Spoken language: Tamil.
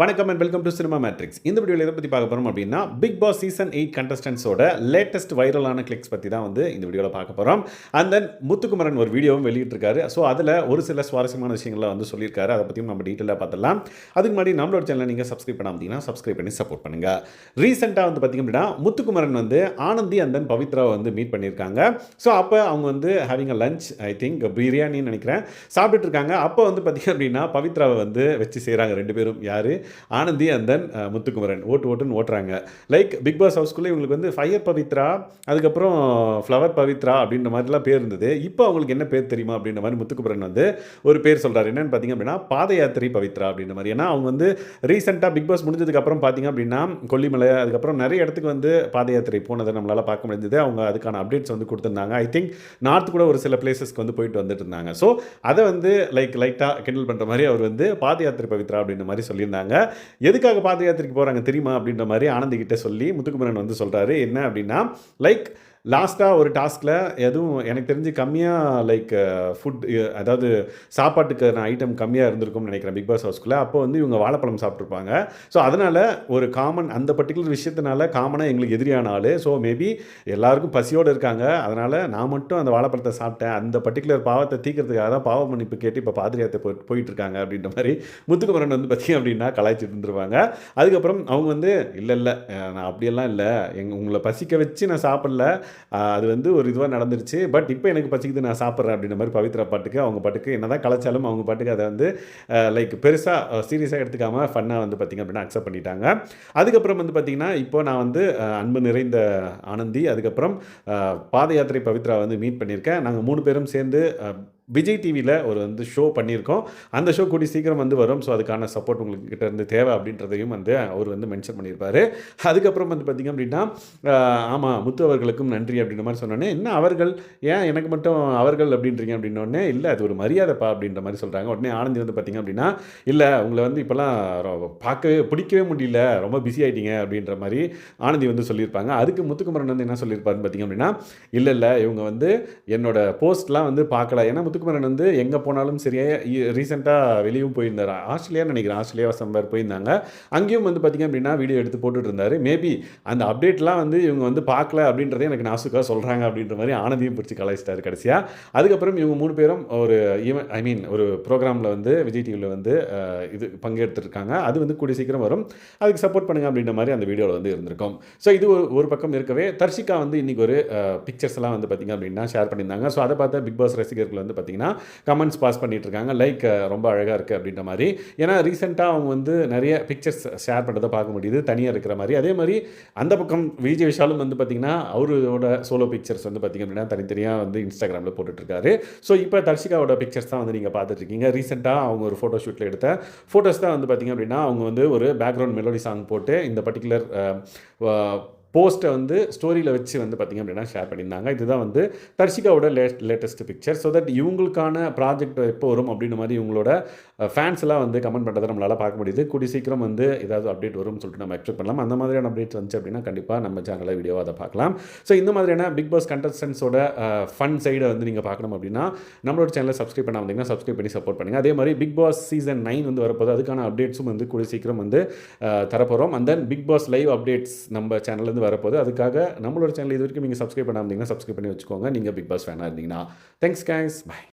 வணக்கம் and welcome to cinema matrix இந்த வீடியோவில் எதை பற்றி பார்க்க போகிறோம் அப்படின்னா பிக் பாஸ் சீசன் எயிட் கண்டஸ்டன்ஸோட லேட்டஸ்ட் வைரலான கிளிக்ஸ் பற்றி தான் வந்து இந்த வீடியோவில் பார்க்க போகிறோம் அண்ட் தென் முத்துக்குமரன் ஒரு வீடியோவும் வெளியிட்டிருக்காரு. ஸோ அதில் ஒரு சில சுவாரஸ்யமான விஷயங்களை வந்து சொல்லியிருக்காரு. அதை பற்றியும் நம்ம டீட்டெயிலாக பார்த்துலாம் அதுக்கு முன்னாடி நம்மளோட சேனலை நீங்கள் சப்ஸ்கிரைப் பண்ணாமத்தீங்கன்னா சப்ஸ்கிரைப் பண்ணி சப்போர்ட் பண்ணுங்கள் ரீசெண்டாக வந்து பார்த்திங்க அப்படின்னா முத்துக்குமரன் வந்து ஆனந்தி அண்ட் தென் பவித்ராவை வந்து மீட் பண்ணியிருக்காங்க. ஸோ அப்போ அவங்க வந்து having a lunch I think பிரியாணின்னு நினைக்கிறேன். சாப்பிட்டுட்டு இருக்காங்க. அப்போ வந்து பார்த்திங்க அப்படின்னா பவித்ராவை வந்து வச்சு செய்கிறாங்க ரெண்டு பேரும். யார்? Anandhi and then Muthukumaran. ஓட்டு ஓட்டுன்னு ஓட்டுறாங்க. லைக் பிக் பாஸ் ஹவுஸ்குள்ளே இவங்களுக்கு வந்து ஃபயர் பவித்ரா அதுக்கப்புறம் ஃப்ளவர் பவித்ரா அப்படின்ற மாதிரிலாம் பேர் இருந்தது. இப்போ அவங்களுக்கு என்ன பேர் தெரியுமா அப்படின்ற மாதிரி முத்துக்குமரன் வந்து ஒரு பேர் சொல்கிறார் என்னென்னு பார்த்தீங்க அப்படின்னா பாத யாத்திரை பவித்ரா அப்படின்ற மாதிரி. ஏன்னா அவங்க வந்து ரீசெண்டாக பிக் பாஸ் முடிஞ்சதுக்கப்புறம் பார்த்தீங்க அப்படின்னா கொல்லிமலை அதுக்கப்புறம் நிறைய இடத்துக்கு வந்து பாத யாத்திரை போனதை நம்மளால் பார்க்க முடிஞ்சது. அவங்க அதுக்கான அப்டேட்ஸ் வந்து கொடுத்துருந்தாங்க. ஐ திங்க் நார்த் கூட ஒரு சில பிளேசஸ்க்கு வந்து போயிட்டு வந்துட்டு இருந்தாங்க. ஸோ அதை வந்து லைக் லைட்டாக கிண்டல் பண்ணுற மாதிரி அவர் வந்து பாத யாத்திரை பவித்ரா அப்படின்ற மாதிரி சொல்லியிருந்தாங்க. எதுக்காக பாத யாத்திரைக்கு போகிறாங்க தெரியுமா அப்படின்ற மாதிரி ஆனந்தி கிட்ட சொல்லி முத்துக்குமரன் வந்து சொல்கிறாரு என்ன அப்படின்னா லைக் லாஸ்ட்டாக ஒரு டாஸ்கில் எதுவும் எனக்கு தெரிஞ்சு கம்மியாக லைக் ஃபுட் அதாவது சாப்பாட்டுக்கான ஐட்டம் கம்மியாக இருந்திருக்கும்னு நினைக்கிறேன் பிக் பாஸ் ஹவுஸ்க்குள்ளே அப்போ வந்து இவங்க வாழைப்பழம் சாப்பிட்ருப்பாங்க ஸோ அதனால் ஒரு காமன் அந்த பர்டிகுலர் விஷயத்தினால காமனாக எங்களுக்கு எதிரியான ஆள். ஸோ மேபி எல்லாருக்கும் பசியோடு இருக்காங்க. அதனால் நான் மட்டும் அந்த வாழைப்பழத்தை சாப்பிட்டேன். அந்த பர்டிகுலர் பாவத்தை தீக்கிறதுக்காக தான் பாவ மன்னிப்பு கேட்டு இப்போ பாதிரியாத்தை போய் போயிட்டு இருக்காங்க அப்படின்ற மாதிரி முத்துக்குமரன் வந்து பார்த்திங்க அப்படின்னா கலாய்ச்சிட்டு இருந்துருவாங்க அதுக்கப்புறம் அவங்க வந்து இல்லை இல்லை நான் அப்படியெல்லாம் இல்லை. எங் உங்களை பசிக்க வச்சு நான் சாப்பிடல. அது வந்து ஒரு இதுவாக நடந்துருச்சு. பட் இப்போ எனக்கு பசிக்குது நான் சாப்பிட்றேன் அப்படின்ற மாதிரி பவித்ரா பாட்டுக்கு அவங்க பாட்டுக்கு என்ன தான் கலைச்சாலும் அவங்க பாட்டுக்கு அதை வந்து லைக் பெருசாக சீரியஸாக எடுத்துக்காமல் ஃபன்னாக வந்து பார்த்திங்க அப்படின்னா அக்செப்ட் பண்ணிட்டாங்க. அதுக்கப்புறம் வந்து பார்த்திங்கன்னா இப்போ நான் வந்து அன்பு நிறைந்த ஆனந்தி அதுக்கப்புறம் பாத யாத்திரை பவித்ரா வந்து மீட் பண்ணியிருக்கேன். நாங்கள் மூணு பேரும் சேர்ந்து விஜய் டிவியில் ஒரு வந்து ஷோ பண்ணியிருக்கோம். அந்த ஷோ கூடி சீக்கிரம் வந்து வரும். ஸோ அதுக்கான சப்போர்ட் உங்களுக்கு கிட்ட இருந்து தேவை அப்படின்றதையும் வந்து அவர் வந்து மென்ஷன் பண்ணியிருப்பாரு. அதுக்கப்புறம் வந்து பார்த்திங்க அப்படின்னா ஆமாம் முத்து அவர்களுக்கும் நன்றி அப்படின்ற மாதிரி சொன்னோன்னே என்ன அவர்கள்? ஏன் எனக்கு மட்டும் அவர்கள் அப்படின்றீங்க அப்படின்னோடனே இல்லை அது ஒரு மரியாதைப்பா அப்படின்ற மாதிரி சொல்கிறாங்க உடனே ஆனந்தி வந்து பார்த்திங்க அப்படின்னா இல்லை உங்களை வந்து இப்போல்லாம் ரொ- பார்க்கவே பிடிக்கவே முடியல. ரொம்ப பிஸி ஆகிட்டீங்க அப்படின்ற மாதிரி ஆனந்தி வந்து சொல்லியிருப்பாங்க. அதுக்கு முத்துக்குமரன் வந்து என்ன சொல்லியிருப்பாருன்னு பார்த்திங்க அப்படின்னா இல்லை இல்லை இவங்க வந்து என்னோடய போஸ்ட்லாம் வந்து பார்க்கல. ஏன்னா முத்துக்குமரன் வந்து எங்கே போனாலும் சரியாக ரீசெண்டாக வெளியும் போயிருந்தார். ஆஸ்திரேலியா நினைக்கிறேன். ஆஸ்திரேலியா சம்பர் போயிருந்தாங்க. அங்கேயும் வந்து பார்த்திங்க அப்படின்னா வீடியோ எடுத்து போட்டுட்டு இருந்தார் மேபி அந்த அப்டேட்லாம் வந்து இவங்க வந்து பார்க்கல அப்படின்றதே எனக்கு நாசுக்காக சொல்கிறாங்க அப்படின்ற மாதிரி ஆனந்தியும் பிடிச்சி கலாய்ச்சிட்டாரு கடைசியாக அதுக்கப்புறம் இவங்க மூணு பேரும் ஒரு ஈவன் ஐ மீன் ஒரு ப்ரோக்ராமில் வந்து விஜய் டிவியில் வந்து இது பங்கெடுத்துருக்காங்க அது வந்து கூடிய சீக்கிரம் வரும். அதுக்கு சப்போர்ட் பண்ணுங்க அப்படின்ற மாதிரி அந்த வீடியோவில் வந்து இருந்திருக்கும். ஸோ இது ஒரு ஒரு பக்கம் இருக்கவே தர்ஷிகா வந்து இன்றைக்கி ஒரு பிக்சர்ஸ்லாம் வந்து பார்த்திங்க அப்படின்னா ஷேர் பண்ணியிருந்தாங்க. ஸோ அதை பார்த்தா பிக் பாஸ் ரசிகர்கள் வந்து பார்த்தீங்கன்னா கமெண்ட்ஸ் பாஸ் பண்ணிட்டு இருக்காங்க லைக் ரொம்ப அழகாக இருக்குது அப்படின்ற மாதிரி. ஏன்னா ரீசெண்டாக அவங்க வந்து நிறைய பிக்சர்ஸ் ஷேர் பண்ணுறதை பார்க்க முடியுது. தனியாக இருக்கிற மாதிரி. அதே மாதிரி அந்த பக்கம் விஜய் விஷாலும் வந்து பார்த்திங்கன்னா அவரோட சோலோ பிக்சர்ஸ் வந்து பார்த்திங்க அப்படின்னா தனித்தனியாக வந்து இன்ஸ்டாகிராமில் போட்டுட்ருக்காரு ஸோ இப்போ தர்ஷிகாவோட பிக்சர்ஸ் தான் வந்து நீங்கள் பார்த்துட்ருக்கீங்க ரீசெண்டாக அவங்க ஒரு ஃபோட்டோ ஷூட்டில் எடுத்த ஃபோட்டோஸ் தான் வந்து பார்த்திங்க அப்படின்னா அவங்க வந்து ஒரு பேக்ரவுண்ட் மெலோடி சாங் போட்டு இந்த பர்டிகுலர் போஸ்ட்டை வந்து ஸ்டோரியில் வச்சு வந்து பார்த்திங்க அப்படின்னா ஷேர் பண்ணியிருந்தாங்க. இதுதான் வந்து தர்ஷிகாவோட late latest picture so that இவங்களுக்கான ப்ராஜெக்ட் எப்போ வரும் அப்படின்ற மாதிரி இவங்களோட ஃபேன்ஸ் எல்லாம் வந்து கமெண்ட் பண்ணுறதை நம்மளால் பார்க்க முடியுது. கூடி சீக்கிரம் வந்து ஏதாவது அப்டேட் வரும்னு சொல்லிட்டு நம்ம எக்ஸ்பெக்ட் பண்ணலாம். அந்த மாதிரியான அப்டேட் வந்துச்சு அப்படின்னா கண்டிப்பாக நம்ம சேனலில் வீடியோவை அதை பார்க்கலாம். ஸோ இந்த மாதிரியான பிக் பாஸ் கண்டஸ்டன்ஸோட ஃபன் சைடை வந்து நீங்கள் பார்க்கணும் அப்படின்னா நம்மளோட சேனலை சப்ஸ்கிரைப் பண்ண வந்தீங்கன்னா சப்ஸ்கிரைப் பண்ணி சப்போர்ட் பண்ணுங்கள் அதே மாதிரி பிக் பாஸ் சீசன் நைன் வந்து வரப்போது அதுக்கான அப்டேட்ஸும் வந்து கூடிய சீக்கிரம் வந்து தரப்போகிறோம் and then Bigg Boss live updates நம்ம சேனல்லேருந்து வரப்போகுது. அதுக்காக நம்மளோட சேனல் இது வரைக்கும் நீங்கள் சப்ஸ்கிரைப் பண்ணாமல் இருந்தீங்கன்னா சப்ஸ்கிரைப் பண்ணி வச்சுக்கோங்க. நீங்கள் பிக் பாஸ் ஃபேனாக இருந்தீங்கன்னா. Thanks gangs by